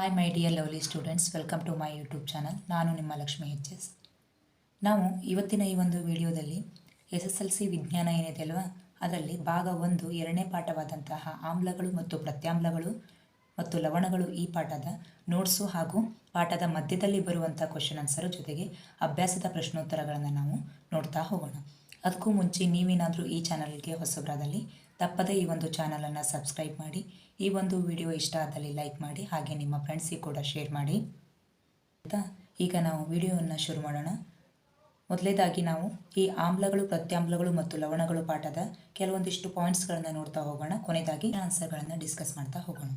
Hi my dear lovely students welcome to my YouTube channel ನಾನು ನಿಮ್ಮ Lakshmi H S ನಾವು ಇವತ್ತಿನ ಈ ಒಂದು ವಿಡಿಯೋದಲ್ಲಿ ಎಸ್ ಎಸ್ ಎಲ್ ಸಿ ವಿಜ್ಞಾನ ಏನಿದೆ ಅಲ್ವಾ? ಅದರಲ್ಲಿ ಭಾಗ ಒಂದು ಎರಡನೇ ಪಾಠವಾದಂತಹ ಆಮ್ಲಗಳು ಮತ್ತು ಪ್ರತ್ಯಾಮ್ಲಗಳು ಮತ್ತು ಲವಣಗಳು ಈ ಪಾಠದ ನೋಟ್ಸು ಹಾಗೂ ಪಾಠದ ಮಧ್ಯದಲ್ಲಿ ಬರುವಂಥ ಕ್ವಶನ್ ಆನ್ಸರ್ ಜೊತೆಗೆ ಅಭ್ಯಾಸದ ಪ್ರಶ್ನೋತ್ತರಗಳನ್ನು ನಾವು ನೋಡ್ತಾ ಹೋಗೋಣ. ಅದಕ್ಕೂ ಮುಂಚೆ ನೀವೇನಾದರೂ ಈ ಚಾನಲ್ಗೆ ಹೊಸಬರಾದಲ್ಲಿ, ತಪ್ಪದೇ ಈ ಒಂದು ಚಾನಲನ್ನು ಸಬ್ಸ್ಕ್ರೈಬ್ ಮಾಡಿ. ಈ ಒಂದು ವಿಡಿಯೋ ಇಷ್ಟ ಆದಲ್ಲಿ ಲೈಕ್ ಮಾಡಿ, ಹಾಗೆ ನಿಮ್ಮ ಫ್ರೆಂಡ್ಸಿಗೆ ಕೂಡ ಶೇರ್ ಮಾಡಿ. ಆಯಿತಾ? ಈಗ ನಾವು ವಿಡಿಯೋವನ್ನು ಶುರು ಮಾಡೋಣ. ಮೊದಲೇದಾಗಿ ನಾವು ಈ ಆಮ್ಲಗಳು, ಪ್ರತ್ಯಾಮ್ಲಗಳು ಮತ್ತು ಲವಣಗಳು ಪಾಠದ ಕೆಲವೊಂದಿಷ್ಟು ಪಾಯಿಂಟ್ಸ್ಗಳನ್ನು ನೋಡ್ತಾ ಹೋಗೋಣ. ಕೊನೆಯದಾಗಿ ಆನ್ಸರ್ಗಳನ್ನು ಡಿಸ್ಕಸ್ ಮಾಡ್ತಾ ಹೋಗೋಣ.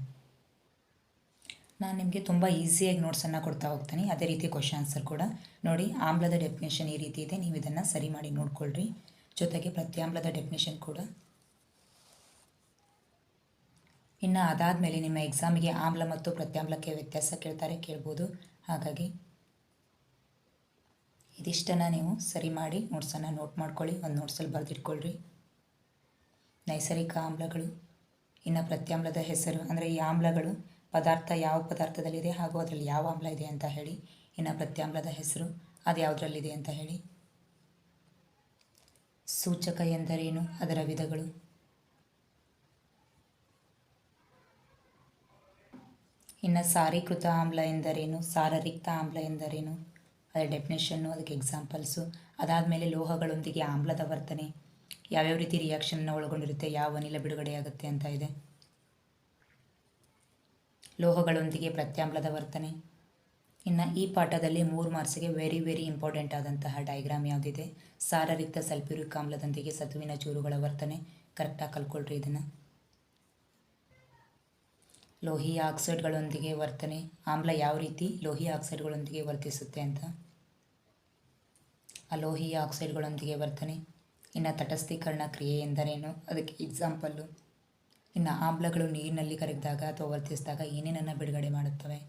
ನಾನು ನಿಮಗೆ ತುಂಬ ಈಸಿಯಾಗಿ ನೋಟ್ಸನ್ನು ಕೊಡ್ತಾ ಹೋಗ್ತೀನಿ. ಅದೇ ರೀತಿ ಕ್ವಶನ್ ಆನ್ಸರ್ ಕೂಡ. ನೋಡಿ, ಆಮ್ಲದ ಡೆಫಿನೇಷನ್ ಈ ರೀತಿ ಇದೆ. ನೀವು ಇದನ್ನು ಸರಿ ಮಾಡಿ ನೋಡ್ಕೊಳ್ರಿ. ಜೊತೆಗೆ ಪ್ರತ್ಯಾಮ್ಲದ ಡೆಫಿನೇಷನ್ ಕೂಡ. ಇನ್ನು ಅದಾದಮೇಲೆ ನಿಮ್ಮ ಎಕ್ಸಾಮಿಗೆ ಆಮ್ಲ ಮತ್ತು ಪ್ರತ್ಯಾಮ್ಲಕ್ಕೆ ವ್ಯತ್ಯಾಸ ಕೇಳ್ತಾರೆ ಕೇಳ್ಬೋದು. ಹಾಗಾಗಿ ಇದಿಷ್ಟನ್ನು ನೀವು ಸರಿ ಮಾಡಿ ನೋಟ್ಸನ್ನು ನೋಟ್ ಮಾಡ್ಕೊಳ್ಳಿ, ಒಂದು ನೋಟ್ಸಲ್ಲಿ ಬರೆದಿಟ್ಕೊಳ್ರಿ. ನೈಸರ್ಗಿಕ ಆಮ್ಲಗಳು, ಇನ್ನು ಪ್ರತ್ಯಾಮ್ಲದ ಹೆಸರು, ಅಂದರೆ ಈ ಆಮ್ಲಗಳು ಪದಾರ್ಥ ಯಾವ ಪದಾರ್ಥದಲ್ಲಿದೆ ಹಾಗೂ ಅದರಲ್ಲಿ ಯಾವ ಆಮ್ಲ ಇದೆ ಅಂತ ಹೇಳಿ, ಇನ್ನು ಪ್ರತ್ಯಾಮ್ಲದ ಹೆಸರು ಅದು ಯಾವುದರಲ್ಲಿದೆ ಅಂತ ಹೇಳಿ. ಸೂಚಕ ಎಂದರೇನು, ಅದರ ವಿಧಗಳು. ಇನ್ನು ಸಾರೀಕೃತ ಆಮ್ಲ ಎಂದರೇನು? ಸಾರರಿಕ್ತ ಆಮ್ಲ ಎಂದರೇನು? ಅದರ ಡೆಫಿನೇಷನ್ನು ಅದಕ್ಕೆ ಎಕ್ಸಾಂಪಲ್ಸು ಅದಾದಮೇಲೆ ಲೋಹಗಳೊಂದಿಗೆ ಆಮ್ಲದ ವರ್ತನೆ. ಯಾವ್ಯಾವ ರೀತಿ ರಿಯಾಕ್ಷನ್ನ ಒಳಗೊಂಡಿರುತ್ತೆ, ಯಾವ ಅನಿಲ ಬಿಡುಗಡೆಯಾಗುತ್ತೆ ಅಂತ ಇದೆ. ಲೋಹಗಳೊಂದಿಗೆ ಪ್ರತ್ಯಾಮ್ಲದ ವರ್ತನೆ. ಇನ್ನು ಈ ಪಾಠದಲ್ಲಿ ಮೂರು ಮಾರ್ಕ್ಸ್ಗೆ ವೆರಿ ವೆರಿ ಇಂಪಾರ್ಟೆಂಟ್ ಆದಂತಹ ಡೈಗ್ರಾಮ್ ಯಾವುದಿದೆ? ಸಾರರಿಕ್ತ ಸಲ್ಫ್ಯೂರಿಕ್ ಆಮ್ಲದೊಂದಿಗೆ ಸತುವಿನ ಚೂರುಗಳ ವರ್ತನೆ. ಕರೆಕ್ಟಾಗಿ ಕಲ್ಕೊಳ್ರಿ ಇದನ್ನು. ಲೋಹೀಯ ಆಕ್ಸೈಡ್ಗಳೊಂದಿಗೆ ವರ್ತನೆ, ಆಮ್ಲ ಯಾವ ರೀತಿ ಲೋಹೀಯ ಆಕ್ಸೈಡ್ಗಳೊಂದಿಗೆ ವರ್ತಿಸುತ್ತೆ ಅಂತ? ಅಲೋಹೀಯ ಆಕ್ಸೈಡ್ಗಳೊಂದಿಗೆ ವರ್ತನೆ, ಇನ್ನು ತಟಸ್ಥೀಕರಣ ಕ್ರಿಯೆ ಎಂದರೇನು? ಅದಕ್ಕೆ ಎಕ್ಸಾಂಪಲ್ಲು ಇನ್ನು ಆಮ್ಲಗಳು ನೀರಿನಲ್ಲಿ ಕರಗಿದಾಗ ಅಥವಾ ವರ್ತಿಸಿದಾಗ ಏನೇನನ್ನು ಬಿಡುಗಡೆ ಮಾಡುತ್ತವೆ?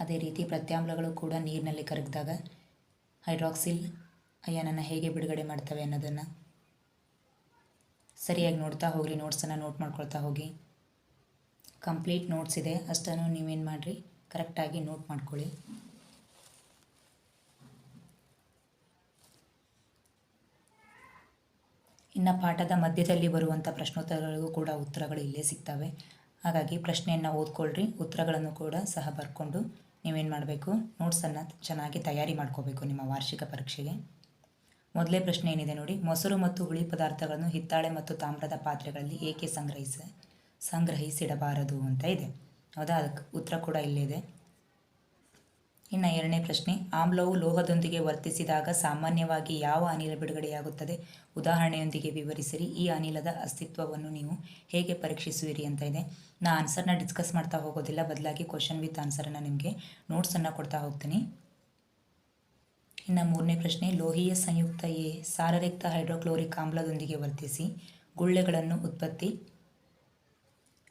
ಅದೇ ರೀತಿ ಪ್ರತ್ಯಾಮ್ಲಗಳು ಕೂಡ ನೀರಿನಲ್ಲಿ ಕರಗಿದಾಗ ಹೈಡ್ರಾಕ್ಸಿಲ್ ಅಯ್ಯನನ್ನು ಹೇಗೆ ಬಿಡುಗಡೆ ಮಾಡ್ತವೆ ಅನ್ನೋದನ್ನು ಸರಿಯಾಗಿ ನೋಡ್ತಾ ಹೋಗ್ರಿ ನೋಟ್ಸನ್ನು ನೋಟ್ ಮಾಡ್ಕೊಳ್ತಾ ಹೋಗಿ ಕಂಪ್ಲೀಟ್ ನೋಟ್ಸ್ ಇದೆ. ಅಷ್ಟನ್ನು ನೀವೇನು ಮಾಡಿರಿ? ಕರೆಕ್ಟಾಗಿ ನೋಟ್ ಮಾಡ್ಕೊಳ್ಳಿ. ಇನ್ನು ಪಾಠದ ಮಧ್ಯದಲ್ಲಿ ಬರುವಂಥ ಪ್ರಶ್ನೋತ್ತರಗಳಿಗೂ ಕೂಡ ಉತ್ತರಗಳು ಇಲ್ಲೇ ಸಿಗ್ತವೆ. ಹಾಗಾಗಿ ಪ್ರಶ್ನೆಯನ್ನು ಓದ್ಕೊಳ್ರಿ. ಉತ್ತರಗಳನ್ನು ಕೂಡ ಸಹ ಬರ್ಕೊಂಡು ನೀವೇನು ಮಾಡಬೇಕು? ನೋಟ್ಸನ್ನು ಚೆನ್ನಾಗಿ ತಯಾರಿ ಮಾಡ್ಕೋಬೇಕು ನಿಮ್ಮ ವಾರ್ಷಿಕ ಪರೀಕ್ಷೆಗೆ. ಮೊದಲೇ ಪ್ರಶ್ನೆ ಏನಿದೆ ನೋಡಿ? ಮೊಸರು ಮತ್ತು ಹುಳಿ ಪದಾರ್ಥಗಳನ್ನು ಹಿತ್ತಾಳೆ ಮತ್ತು ತಾಮ್ರದ ಪಾತ್ರೆಗಳಲ್ಲಿ ಏಕೆ ಸಂಗ್ರಹಿಸ ಸಂಗ್ರಹಿಸಿಡಬಾರದು ಅಂತ ಇದೆ. ಹೌದಾ? ಅದಕ್ಕೆ ಉತ್ತರ ಕೂಡ ಇಲ್ಲಿದೆ. ಇನ್ನು ಎರಡನೇ ಪ್ರಶ್ನೆ, ಆಮ್ಲವು ಲೋಹದೊಂದಿಗೆ ವರ್ತಿಸಿದಾಗ ಸಾಮಾನ್ಯವಾಗಿ ಯಾವ ಅನಿಲ ಬಿಡುಗಡೆಯಾಗುತ್ತದೆ? ಉದಾಹರಣೆಯೊಂದಿಗೆ ವಿವರಿಸಿರಿ. ಈ ಅನಿಲದ ಅಸ್ತಿತ್ವವನ್ನು ನೀವು ಹೇಗೆ ಪರೀಕ್ಷಿಸುವಿರಿ ಅಂತ ಇದೆ. ನಾ ಆನ್ಸರ್ನ ಡಿಸ್ಕಸ್ ಮಾಡ್ತಾ ಹೋಗೋದಿಲ್ಲ. ಬದಲಾಗಿ ಕ್ವಶನ್ ವಿತ್ ಆನ್ಸರನ್ನು ನಿಮಗೆ ನೋಟ್ಸನ್ನು ಕೊಡ್ತಾ ಹೋಗ್ತೀನಿ. ಇನ್ನು ಮೂರನೇ ಪ್ರಶ್ನೆ, ಲೋಹೀಯ ಸಂಯುಕ್ತ ಎ ಸಾರರಿಕ್ತ ಹೈಡ್ರೋಕ್ಲೋರಿಕ್ ಆಮ್ಲದೊಂದಿಗೆ ವರ್ತಿಸಿ ಗುಳ್ಳೆಗಳನ್ನು ಉತ್ಪತ್ತಿ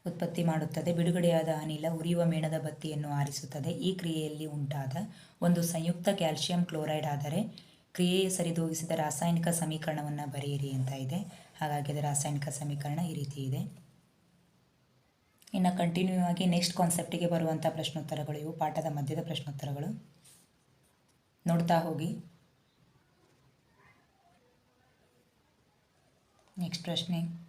ಉತ್ಪತ್ತಿ ಮಾಡುತ್ತದೆ. ಬಿಡುಗಡೆಯಾದ ಅನಿಲ ಉರಿಯುವ ಮೇಣದ ಬತ್ತಿಯನ್ನು ಆರಿಸುತ್ತದೆ. ಈ ಕ್ರಿಯೆಯಲ್ಲಿ ಉಂಟಾದ ಒಂದು ಸಂಯುಕ್ತ ಕ್ಯಾಲ್ಸಿಯಂ ಕ್ಲೋರೈಡ್ ಆದರೆ ಕ್ರಿಯೆಯ ಸರಿದೂಗಿಸಿದ ರಾಸಾಯನಿಕ ಸಮೀಕರಣವನ್ನು ಬರೆಯಿರಿ ಅಂತ ಇದೆ. ಹಾಗಾಗಿ ಅದರ ರಾಸಾಯನಿಕ ಸಮೀಕರಣ ಈ ರೀತಿ ಇದೆ. ಇನ್ನು ಕಂಟಿನ್ಯೂ ಆಗಿ ನೆಕ್ಸ್ಟ್ ಕಾನ್ಸೆಪ್ಟಿಗೆ ಬರುವಂಥ ಪ್ರಶ್ನೋತ್ತರಗಳು. ಇವು ಪಾಠದ ಮಧ್ಯದ ಪ್ರಶ್ನೋತ್ತರಗಳು. ನೋಡ್ತಾ ಹೋಗಿ. ನೆಕ್ಸ್ಟ್ ಪ್ರಶ್ನೆ.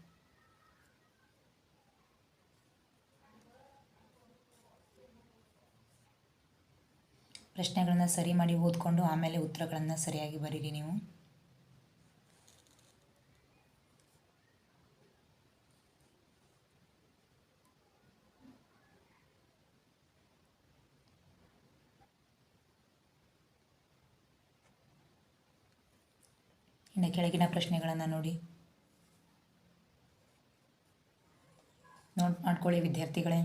ಪ್ರಶ್ನೆಗಳನ್ನು ಸರಿ ಮಾಡಿ ಓದ್ಕೊಂಡು ಆಮೇಲೆ ಉತ್ತರಗಳನ್ನು ಸರಿಯಾಗಿ ಬರೀರಿ ನೀವು. ಇನ್ನು ಕೆಳಗಿನ ಪ್ರಶ್ನೆಗಳನ್ನು ನೋಡಿ. ನೋಟ್ ಮಾಡ್ಕೊಳ್ಳಿ ವಿದ್ಯಾರ್ಥಿಗಳೇ.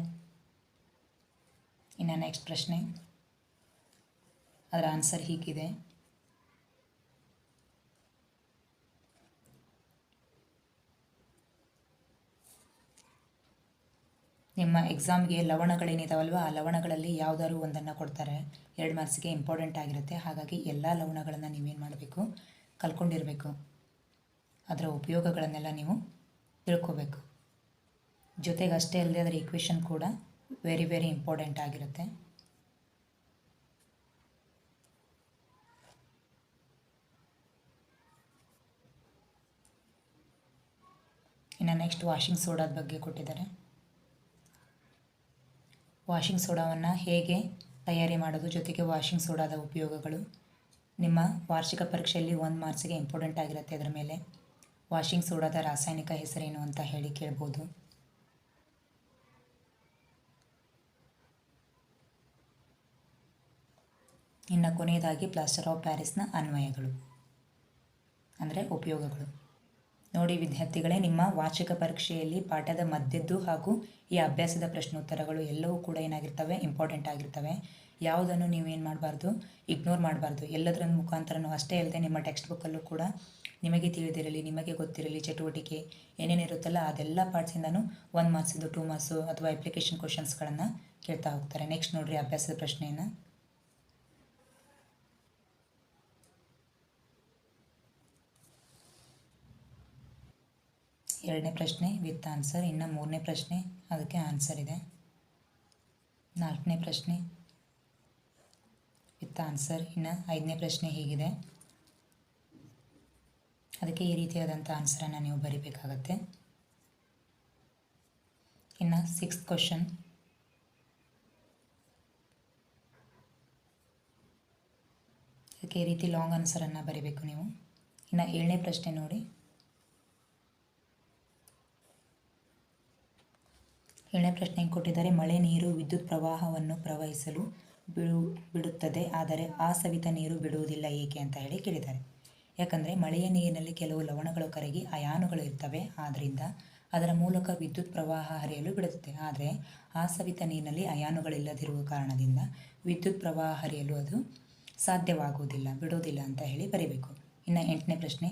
ಇನ್ನು ನೆಕ್ಸ್ಟ್ ಪ್ರಶ್ನೆ. ಅದರ ಆನ್ಸರ್ ಹೀಗಿದೆ. ನಿಮ್ಮ ಎಕ್ಸಾಮ್ಗೆ ಲವಣಗಳೇನಿದಾವಲ್ವ, ಆ ಲವಣಗಳಲ್ಲಿ ಯಾವುದಾದ್ರು ಒಂದನ್ನು ಕೊಡ್ತಾರೆ. ಎರಡು ಮಾರ್ಕ್ಸ್ಗೆ ಇಂಪಾರ್ಟೆಂಟ್ ಆಗಿರುತ್ತೆ. ಹಾಗಾಗಿ ಎಲ್ಲ ಲವಣಗಳನ್ನು ನೀವೇನು ಮಾಡಬೇಕು? ಕಲ್ಕೊಂಡಿರಬೇಕು. ಅದರ ಉಪಯೋಗಗಳನ್ನೆಲ್ಲ ನೀವು ತಿಳ್ಕೋಬೇಕು. ಜೊತೆಗೆ ಅಷ್ಟೇ ಅಲ್ಲದೆ ಅದರ ಇಕ್ವೇಷನ್ ಕೂಡ ವೆರಿ ವೆರಿ ಇಂಪಾರ್ಟೆಂಟ್ ಆಗಿರುತ್ತೆ. ಇನ್ನು ನೆಕ್ಸ್ಟ್ ವಾಷಿಂಗ್ ಸೋಡಾದ ಬಗ್ಗೆ ಕೊಟ್ಟಿದ್ದಾರೆ. ವಾಷಿಂಗ್ ಸೋಡಾವನ್ನು ಹೇಗೆ ತಯಾರಿ ಮಾಡೋದು, ಜೊತೆಗೆ ವಾಷಿಂಗ್ ಸೋಡಾದ ಉಪಯೋಗಗಳು, ನಿಮ್ಮ ವಾರ್ಷಿಕ ಪರೀಕ್ಷೆಯಲ್ಲಿ ಒಂದು ಮಾರ್ಕ್ಸಿಗೆ ಇಂಪಾರ್ಟೆಂಟ್ ಆಗಿರುತ್ತೆ ಅದರ ಮೇಲೆ. ವಾಷಿಂಗ್ ಸೋಡಾದ ರಾಸಾಯನಿಕ ಹೆಸರೇನು ಅಂತ ಹೇಳಿ ಕೇಳ್ಬೋದು. ಇನ್ನು ಕೊನೆಯದಾಗಿ ಪ್ಲಾಸ್ಟರ್ ಆಫ್ ಪ್ಯಾರಿಸ್ನ ಅನ್ವಯಗಳು, ಅಂದರೆ ಉಪಯೋಗಗಳು. ನೋಡಿ ವಿದ್ಯಾರ್ಥಿಗಳೇ, ನಿಮ್ಮ ವಾರ್ಷಿಕ ಪರೀಕ್ಷೆಯಲ್ಲಿ ಪಾಠದ ಮಧ್ಯದ್ದು ಹಾಗೂ ಈ ಅಭ್ಯಾಸದ ಪ್ರಶ್ನೋತ್ತರಗಳು ಎಲ್ಲವೂ ಕೂಡ ಏನಾಗಿರ್ತವೆ ಇಂಪಾರ್ಟೆಂಟ್ ಆಗಿರ್ತವೆ. ಯಾವುದನ್ನು ನೀವೇನು ಮಾಡಬಾರ್ದು ಇಗ್ನೋರ್ ಮಾಡಬಾರ್ದು. ಎಲ್ಲದರ ಮುಖಾಂತರನೂ ಅಷ್ಟೇ ಅಲ್ಲದೆ ನಿಮ್ಮ ಟೆಕ್ಸ್ಟ್ ಬುಕ್ಕಲ್ಲೂ ಕೂಡ ನಿಮಗೆ ತಿಳಿದಿರಲಿ, ನಿಮಗೆ ಗೊತ್ತಿರಲಿ ಚಟುವಟಿಕೆ ಏನೇನಿರುತ್ತಲ್ಲ ಅದೆಲ್ಲ ಪಾರ್ಟ್ಸಿಂದನೂ ಒನ್ ಮಾರ್ಕ್ಸಿಂದು ಟೂ ಮಾರ್ಕ್ಸು ಅಥವಾ ಅಪ್ಲಿಕೇಶನ್ ಕ್ವಶನ್ಸ್ಗಳನ್ನು ಕೇಳ್ತಾ ಹೋಗ್ತಾರೆ. ನೆಕ್ಸ್ಟ್ ನೋಡಿರಿ ಅಭ್ಯಾಸದ ಪ್ರಶ್ನೆಯನ್ನು. ಎರಡನೇ ಪ್ರಶ್ನೆ ವಿತ್ ಆನ್ಸರ್ ಇನ್ನು ಮೂರನೇ ಪ್ರಶ್ನೆ, ಅದಕ್ಕೆ ಆನ್ಸರ್ ಇದೆ. ನಾಲ್ಕನೇ ಪ್ರಶ್ನೆ ವಿತ್ ಆನ್ಸರ್ ಇನ್ನು ಐದನೇ ಪ್ರಶ್ನೆ ಹೀಗಿದೆ. ಅದಕ್ಕೆ ಈ ರೀತಿಯಾದಂಥ ಆನ್ಸರನ್ನು ನೀವು ಬರೀಬೇಕಾಗತ್ತೆ. ಇನ್ನು ಸಿಕ್ಸ್ ಕ್ವಶನ್ ಅದಕ್ಕೆ ಈ ರೀತಿ ಲಾಂಗ್ ಆನ್ಸರನ್ನು ಬರಿಬೇಕು ನೀವು. ಇನ್ನು ಏಳನೇ ಪ್ರಶ್ನೆ ನೋಡಿ. ಏಳನೇ ಪ್ರಶ್ನೆ ಕೊಟ್ಟಿದ್ದಾರೆ. ಮಳೆ ನೀರು ವಿದ್ಯುತ್ ಪ್ರವಾಹವನ್ನು ಪ್ರವಹಿಸಲು ಬಿಡು, ಬಿಡುತ್ತದೆ. ಆದರೆ ಆ ಸವಿತ ನೀರು ಬಿಡುವುದಿಲ್ಲ ಏಕೆ ಅಂತ ಹೇಳಿ ಕೇಳಿದ್ದಾರೆ. ಯಾಕಂದರೆ ಮಳೆಯ ನೀರಿನಲ್ಲಿ ಕೆಲವು ಲವಣಗಳು ಕರಗಿ ಅಯಾನುಗಳು ಇರ್ತವೆ. ಆದ್ದರಿಂದ ಅದರ ಮೂಲಕ ವಿದ್ಯುತ್ ಪ್ರವಾಹ ಹರಿಯಲು ಬಿಡುತ್ತದೆ ಆದರೆ ಆ ಸವಿತ ನೀರಿನಲ್ಲಿ ಅಯಾನುಗಳಿಲ್ಲದಿರುವ ಕಾರಣದಿಂದ ವಿದ್ಯುತ್ ಪ್ರವಾಹ ಹರಿಯಲು ಅದು ಸಾಧ್ಯವಾಗುವುದಿಲ್ಲ, ಬಿಡುವುದಿಲ್ಲ ಅಂತ ಹೇಳಿ ಬರೀಬೇಕು. ಇನ್ನು ಎಂಟನೇ ಪ್ರಶ್ನೆ,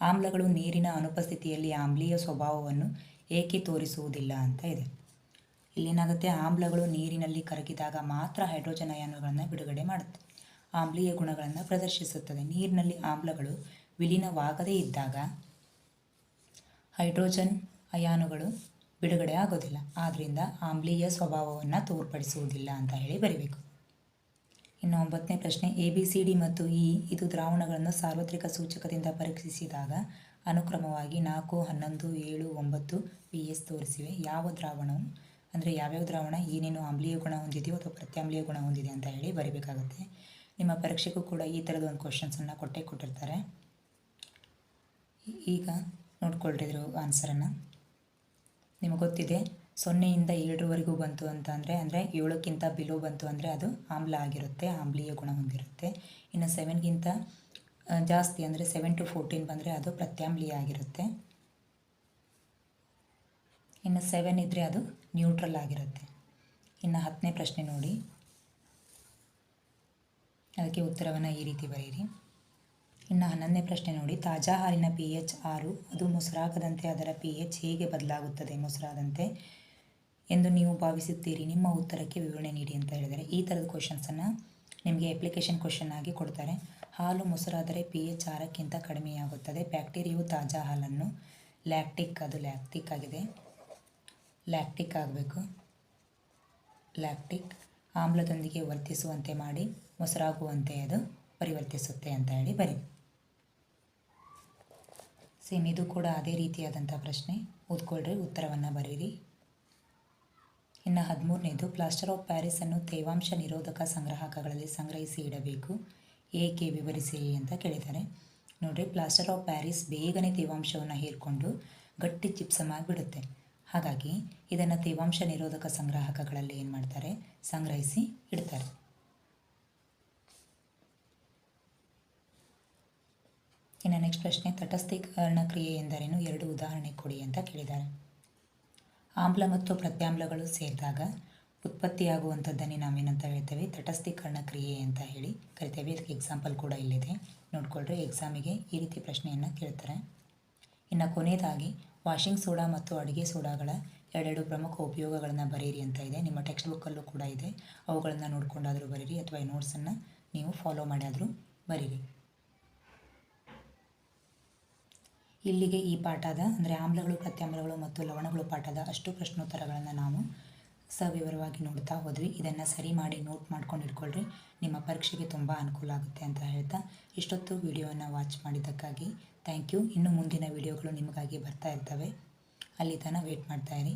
ಆಮ್ಲಗಳು ನೀರಿನ ಅನುಪಸ್ಥಿತಿಯಲ್ಲಿ ಆಮ್ಲೀಯ ಸ್ವಭಾವವನ್ನು ಏಕೆ ತೋರಿಸುವುದಿಲ್ಲ ಅಂತ ಇದೆ. ಇಲ್ಲೇನಾಗುತ್ತೆ ಆಮ್ಲಗಳು ನೀರಿನಲ್ಲಿ ಕರಗಿದಾಗ ಮಾತ್ರ ಹೈಡ್ರೋಜನ್ ಅಯಾನುಗಳನ್ನು ಬಿಡುಗಡೆ ಮಾಡುತ್ತೆ. ಆಮ್ಲೀಯ ಗುಣಗಳನ್ನು ಪ್ರದರ್ಶಿಸುತ್ತದೆ. ನೀರಿನಲ್ಲಿ ಆಮ್ಲಗಳು ವಿಲೀನವಾಗದೇ ಇದ್ದಾಗ ಹೈಡ್ರೋಜನ್ ಅಯಾನುಗಳು ಬಿಡುಗಡೆ ಆಗೋದಿಲ್ಲ. ಆದ್ದರಿಂದ ಆಮ್ಲೀಯ ಸ್ವಭಾವವನ್ನು ತೋರ್ಪಡಿಸುವುದಿಲ್ಲ ಅಂತ ಹೇಳಿ ಬರೀಬೇಕು. ಇನ್ನು ಒಂಬತ್ತನೇ ಪ್ರಶ್ನೆ, ಎ, ಬಿ, ಸಿ, ಡಿ ಮತ್ತು ಇ ಇದು ದ್ರಾವಣಗಳನ್ನು ಸಾರ್ವತ್ರಿಕ ಸೂಚಕದಿಂದ ಪರೀಕ್ಷಿಸಿದಾಗ ಅನುಕ್ರಮವಾಗಿ ನಾಲ್ಕು, ಹನ್ನೊಂದು, ಏಳು, ಒಂಬತ್ತು, ಪಿ, ಎಸ್ ತೋರಿಸಿವೆ. ಯಾವ ದ್ರಾವಣವು? ಅಂದರೆ ಯಾವ್ಯಾವ ದ್ರಾವಣ ಏನೇನು ಆಮ್ಲೀಯ ಗುಣ ಹೊಂದಿದೆಯೋ ಅಥವಾ ಪ್ರತ್ಯಾಮ್ಲೀಯ ಗುಣ ಹೊಂದಿದೆ ಅಂತ ಹೇಳಿ ಬರಿಬೇಕಾಗುತ್ತೆ. ನಿಮ್ಮ ಪರೀಕ್ಷೆಗೂ ಕೂಡ ಈ ಥರದ ಒಂದು ಕ್ವಶನ್ಸನ್ನು ಕೊಟ್ಟೇ ಕೊಟ್ಟಿರ್ತಾರೆ. ಈಗ ನೋಡ್ಕೊಳ್ರಿದ್ರು ಆನ್ಸರನ್ನು ನಿಮಗೆ ಗೊತ್ತಿದೆ, ಸೊನ್ನೆಯಿಂದ ಏಳರವರೆಗೂ ಬಂತು ಅಂತ ಅಂದರೆ ಅಂದರೆ ಏಳಕ್ಕಿಂತ ಬಿಲೋ ಬಂತು ಅಂದರೆ ಅದು ಆಮ್ಲ ಆಗಿರುತ್ತೆ, ಆಮ್ಲೀಯ ಗುಣ ಹೊಂದಿರುತ್ತೆ. ಇನ್ನು ಸೆವೆನ್ಗಿಂತ ಜಾಸ್ತಿ ಅಂದರೆ ಸೆವೆನ್ ಟು ಫೋರ್ಟೀನ್ ಬಂದರೆ ಅದು ಪ್ರತ್ಯಾಮ್ಲೀಯ ಆಗಿರುತ್ತೆ. ಇನ್ನು ಸೆವೆನ್ ಇದ್ದರೆ ಅದು ನ್ಯೂಟ್ರಲ್ ಆಗಿರುತ್ತೆ. ಇನ್ನು ಹತ್ತನೇ ಪ್ರಶ್ನೆ ನೋಡಿ. ಅದಕ್ಕೆ ಉತ್ತರವನ್ನು ಈ ರೀತಿ ಬರೆಯಿರಿ. ಇನ್ನು ಹನ್ನೊಂದನೇ ಪ್ರಶ್ನೆ ನೋಡಿ. ತಾಜಾ ಹಾಲಿನ ಪಿ ಎಚ್ ಆರು, ಅದು ಮೊಸರಾಗದಂತೆ ಅದರ ಪಿ ಎಚ್ ಹೇಗೆ ಬದಲಾಗುತ್ತದೆ ಮೊಸರಾದಂತೆ ಎಂದು ನೀವು ಭಾವಿಸುತ್ತೀರಿ. ನಿಮ್ಮ ಉತ್ತರಕ್ಕೆ ವಿವರಣೆ ನೀಡಿ ಅಂತ ಹೇಳಿದರೆ ಈ ಥರದ ಕ್ವಶನ್ಸನ್ನು ನಿಮಗೆ ಅಪ್ಲಿಕೇಶನ್ ಕ್ವಶನ್ ಆಗಿ ಕೊಡ್ತಾರೆ. ಹಾಲು ಮೊಸರಾದರೆ ಪಿ ಎಚ್ ಆರಕ್ಕಿಂತ ಕಡಿಮೆಯಾಗುತ್ತದೆ. ಬ್ಯಾಕ್ಟೀರಿಯು ತಾಜಾ ಹಾಲನ್ನು ಲ್ಯಾಕ್ಟಿಕ್ ಅದು ಲ್ಯಾಕ್ಟಿಕ್ ಆಗಿದೆ. ಲ್ಯಾಕ್ಟಿಕ್ ಆಗಬೇಕು. ಲ್ಯಾಕ್ಟಿಕ್ ಆಮ್ಲದೊಂದಿಗೆ ವರ್ತಿಸುವಂತೆ ಮಾಡಿ, ಮೊಸರಾಗುವಂತೆ ಅದು ಪರಿವರ್ತಿಸುತ್ತೆ ಅಂತ ಹೇಳಿ ಬರಿ. ಸೇಮ್ ಇದು ಕೂಡ ಅದೇ ರೀತಿಯಾದಂಥ ಪ್ರಶ್ನೆ. ಓದ್ಕೊಳ್ರಿ, ಉತ್ತರವನ್ನು ಬರೀರಿ. ಇನ್ನು ಹದಿಮೂರನೇದು, ಪ್ಲಾಸ್ಟರ್ ಆಫ್ ಪ್ಯಾರಿಸನ್ನು ತೇವಾಂಶ ನಿರೋಧಕ ಸಂಗ್ರಾಹಕಗಳಲ್ಲಿ ಸಂಗ್ರಹಿಸಿ ಇಡಬೇಕು. ಏಕೆ ವಿವರಿಸಿರಿ ಅಂತ ಕೇಳಿದ್ದಾರೆ. ನೋಡಿರಿ, ಪ್ಲಾಸ್ಟರ್ ಆಫ್ ಪ್ಯಾರಿಸ್ ಬೇಗನೆ ತೇವಾಂಶವನ್ನು ಹೀರಿಕೊಂಡು ಗಟ್ಟಿ ಚಿಪ್ಸಮ್ ಆಗಿಬಿಡುತ್ತೆ ಹಾಗಾಗಿ ಇದನ್ನು ತೇವಾಂಶ ನಿರೋಧಕ ಸಂಗ್ರಾಹಕಗಳಲ್ಲಿ ಏನು ಮಾಡ್ತಾರೆ? ಸಂಗ್ರಹಿಸಿ ಇಡ್ತಾರೆ. ಇನ್ನು ನೆಕ್ಸ್ಟ್ ಪ್ರಶ್ನೆ, ತಟಸ್ಥೀಕರಣ ಕ್ರಿಯೆ ಎಂದರೇನು? ಎರಡು ಉದಾಹರಣೆ ಕೊಡಿ ಅಂತ ಕೇಳಿದ್ದಾರೆ. ಆಮ್ಲ ಮತ್ತು ಪ್ರತ್ಯಾಮ್ಲಗಳು ಸೇರಿದಾಗ ಉತ್ಪತ್ತಿಯಾಗುವಂಥದ್ದನ್ನೇ ನಾವೇನಂತ ಹೇಳ್ತೇವೆ? ತಟಸ್ಥೀಕರಣ ಕ್ರಿಯೆ ಅಂತ ಹೇಳಿ ಕರಿತೇವೆ. ಇದಕ್ಕೆ ಎಕ್ಸಾಂಪಲ್ ಕೂಡ ಇಲ್ಲಿದೆ. ನೋಡ್ಕೊಳ್ರಿ. ಎಕ್ಸಾಮಿಗೆ ಈ ರೀತಿ ಪ್ರಶ್ನೆಯನ್ನು ಕೇಳ್ತಾರೆ. ಇನ್ನು ಕೊನೆಯದಾಗಿ ವಾಷಿಂಗ್ ಸೋಡಾ ಮತ್ತು ಅಡುಗೆ ಸೋಡಾಗಳ ಎರಡೆರಡು ಪ್ರಮುಖ ಉಪಯೋಗಗಳನ್ನು ಬರೀರಿ ಅಂತ ಇದೆ. ನಿಮ್ಮ ಟೆಕ್ಸ್ಟ್ ಬುಕ್ಕಲ್ಲೂ ಕೂಡ ಇದೆ. ಅವುಗಳನ್ನು ನೋಡ್ಕೊಂಡಾದರೂ ಬರೀರಿ ಅಥವಾ ಈ ನೋಟ್ಸನ್ನು ನೀವು ಫಾಲೋ ಮಾಡಿಯಾದರೂ ಬರೀರಿ ಇಲ್ಲಿಗೆ ಈ ಪಾಠದ ಅಂದರೆ ಆಮ್ಲಗಳು, ಪ್ರತ್ಯಾಮ್ಲಗಳು ಮತ್ತು ಲವಣಗಳು ಪಾಠದ ಅಷ್ಟು ಪ್ರಶ್ನೋತ್ತರಗಳನ್ನು ನಾವು ಸವಿವರವಾಗಿ ನೋಡ್ತಾ ಹೋದ್ವಿ. ಇದನ್ನು ಸರಿ ಮಾಡಿ ನೋಟ್ ಮಾಡ್ಕೊಂಡು ಇಟ್ಕೊಳ್ರಿ. ನಿಮ್ಮ ಪರೀಕ್ಷೆಗೆ ತುಂಬ ಅನುಕೂಲ ಆಗುತ್ತೆ ಅಂತ ಹೇಳ್ತಾ ಇಷ್ಟೊತ್ತು ವಿಡಿಯೋವನ್ನು ವಾಚ್ ಮಾಡಿದ್ದಕ್ಕಾಗಿ ಥ್ಯಾಂಕ್ ಯು ಇನ್ನು ಮುಂದಿನ ವಿಡಿಯೋಗಳು ನಿಮಗಾಗಿ ಬರ್ತಾ ಇರ್ತವೆ. ಅಲ್ಲಿ ತನಕ ವೇಟ್ ಮಾಡ್ತಾಯಿರಿ